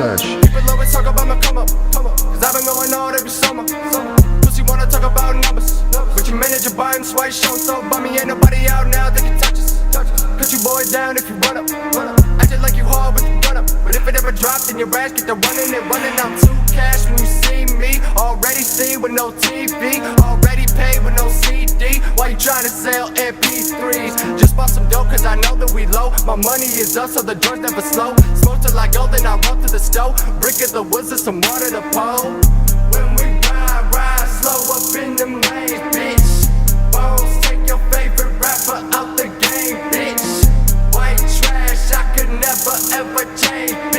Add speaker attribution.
Speaker 1: search.
Speaker 2: People always talk about my come up, up. Cause I've been going on every summer, summer. Pussy wanna talk about numbers. But you manage your manager buying swipe shows show so me. ain't nobody out now that can touch us. Cut you boys down if you run up, run up. Acting like you hard but you run up. But if it ever dropped, then your ass get the running and running out too cash when you see me. Already seen with no TV, already paid with no CD. Why you trying to sell MP3s? Just bought some dope cause I know that we low. My money is up so the doors never slow. Smoke till I go, then I run to the stove. Brick in the woods and some water to pour. When we ride, ride slow up in the main, bitch. Bones, take your favorite rapper out the game, bitch. White trash, I could never ever change.